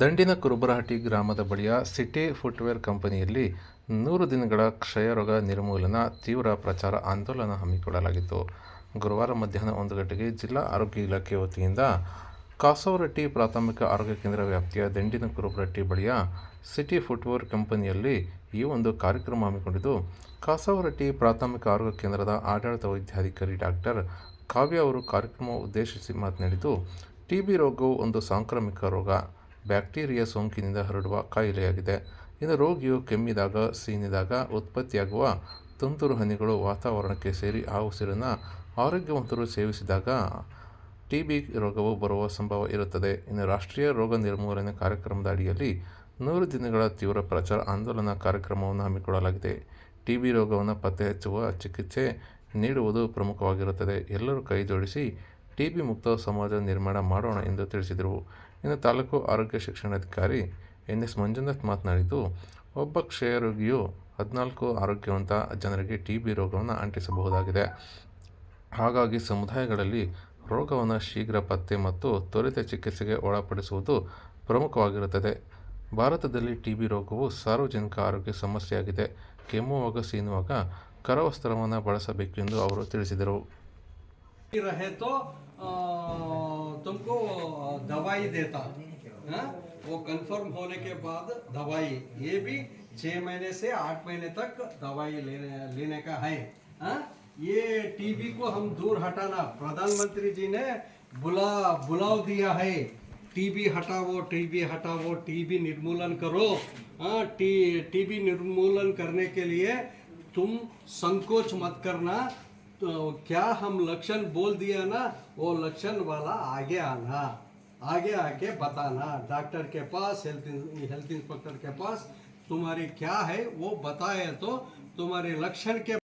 ದಂಡಿನ ಕುರುಬರಹಟ್ಟಿ ಗ್ರಾಮದ ಬಳಿಯ ಸಿಟಿ ಫುಟ್ವೇರ್ ಕಂಪನಿಯಲ್ಲಿ ನೂರು ದಿನಗಳ ಕ್ಷಯರೋಗ ನಿರ್ಮೂಲನಾ ತೀವ್ರ ಪ್ರಚಾರ ಆಂದೋಲನ ಹಮ್ಮಿಕೊಳ್ಳಲಾಗಿತ್ತು. ಗುರುವಾರ ಮಧ್ಯಾಹ್ನ ಒಂದು ಗಂಟೆಗೆ ಜಿಲ್ಲಾ ಆರೋಗ್ಯ ಇಲಾಖೆ ವತಿಯಿಂದ ಕಾಸವರಟ್ಟಿ ಪ್ರಾಥಮಿಕ ಆರೋಗ್ಯ ಕೇಂದ್ರ ವ್ಯಾಪ್ತಿಯ ದಂಡಿನ ಕುರುಬರಹಟ್ಟಿ ಬಳಿಯ ಸಿಟಿ ಫುಟ್ವೇರ್ ಕಂಪನಿಯಲ್ಲಿ ಈ ಒಂದು ಕಾರ್ಯಕ್ರಮ ಹಮ್ಮಿಕೊಂಡಿದ್ದು, ಕಾಸವರಟ್ಟಿ ಪ್ರಾಥಮಿಕ ಆರೋಗ್ಯ ಕೇಂದ್ರದ ಆಡಳಿತ ವೈದ್ಯಾಧಿಕಾರಿ ಡಾಕ್ಟರ್ ಕಾವ್ಯ ಅವರು ಕಾರ್ಯಕ್ರಮ ಉದ್ದೇಶಿಸಿ ಮಾತನಾಡಿದ್ದು, ಟಿ ಬಿ ರೋಗವು ಒಂದು ಸಾಂಕ್ರಾಮಿಕ ರೋಗ. ಬ್ಯಾಕ್ಟೀರಿಯಾ ಸೋಂಕಿನಿಂದ ಹರಡುವ ಕಾಯಿಲೆಯಾಗಿದೆ. ಇನ್ನು ರೋಗಿಯು ಕೆಮ್ಮಿದಾಗ, ಸೀನಿದಾಗ ಉತ್ಪತ್ತಿಯಾಗುವ ತುಂತುರು ಹನಿಗಳು ವಾತಾವರಣಕ್ಕೆ ಸೇರಿ ಆ ಉಸಿರನ್ನು ಆರೋಗ್ಯವಂತರು ಸೇವಿಸಿದಾಗ ಟಿ ಬಿ ರೋಗವು ಬರುವ ಸಂಭವ ಇರುತ್ತದೆ. ಇನ್ನು ರಾಷ್ಟ್ರೀಯ ರೋಗ ನಿರ್ಮೂಲನೆ ಕಾರ್ಯಕ್ರಮದ ಅಡಿಯಲ್ಲಿ ನೂರು ದಿನಗಳ ತೀವ್ರ ಪ್ರಚಾರ ಆಂದೋಲನ ಕಾರ್ಯಕ್ರಮವನ್ನು ಹಮ್ಮಿಕೊಳ್ಳಲಾಗಿದೆ. ಟಿ ಬಿ ರೋಗವನ್ನು ಪತ್ತೆ ಹಚ್ಚುವ ಚಿಕಿತ್ಸೆ ನೀಡುವುದು ಪ್ರಮುಖವಾಗಿರುತ್ತದೆ. ಎಲ್ಲರೂ ಕೈ ಜೋಡಿಸಿ ಟಿ ಬಿ ಮುಕ್ತ ಸಮಾಜ ನಿರ್ಮಾಣ ಮಾಡೋಣ ಎಂದು ತಿಳಿಸಿದರು. ಇನ್ನು ತಾಲೂಕು ಆರೋಗ್ಯ ಶಿಕ್ಷಣಾಧಿಕಾರಿ ಎನ್ ಎಸ್ ಮಂಜುನಾಥ್ ಮಾತನಾಡಿದ್ದು, ಒಬ್ಬ ಕ್ಷಯರೋಗಿಯು ಹದಿನಾಲ್ಕು ಆರೋಗ್ಯವಂತ ಜನರಿಗೆ ಟಿ ಬಿ ರೋಗವನ್ನು ಅಂಟಿಸಬಹುದಾಗಿದೆ. ಹಾಗಾಗಿ ಸಮುದಾಯಗಳಲ್ಲಿ ರೋಗವನ್ನು ಶೀಘ್ರ ಪತ್ತೆ ಮತ್ತು ತ್ವರಿತ ಚಿಕಿತ್ಸೆಗೆ ಒಳಪಡಿಸುವುದು ಪ್ರಮುಖವಾಗಿರುತ್ತದೆ. ಭಾರತದಲ್ಲಿ ಟಿ ಬಿ ರೋಗವು ಸಾರ್ವಜನಿಕ ಆರೋಗ್ಯ ಸಮಸ್ಯೆಯಾಗಿದೆ. ಕೆಮ್ಮುವಾಗ ಸೀನುವಾಗ ಕರವಸ್ತ್ರವನ್ನು ಬಳಸಬೇಕೆಂದು ಅವರು ತಿಳಿಸಿದರು. तुमको दवाई देता। हाँ? वो कंफर्म होने के बाद दवाई। ये भी छह महीने से आठ महीने तक दवाई लेने लेने का है। हाँ? ये टीबी को हम दूर हटाना, प्रधानमंत्री जी ने बुला, बुलाव दिया है। टीबी हटाओ टीबी हटाओ टीबी निर्मूलन करो। हाँ टी टीबी निर्मूलन करने के लिए तुम संकोच मत करना। तो क्या हम लक्षण बोल दिया ना? वो लक्षण वाला आगे आना, आगे आके बताना। डॉक्टर के पास, हेल्थ हेल्थ इंस्पेक्टर के पास, तुम्हारे क्या है वो बताए तो तुम्हारे लक्षण के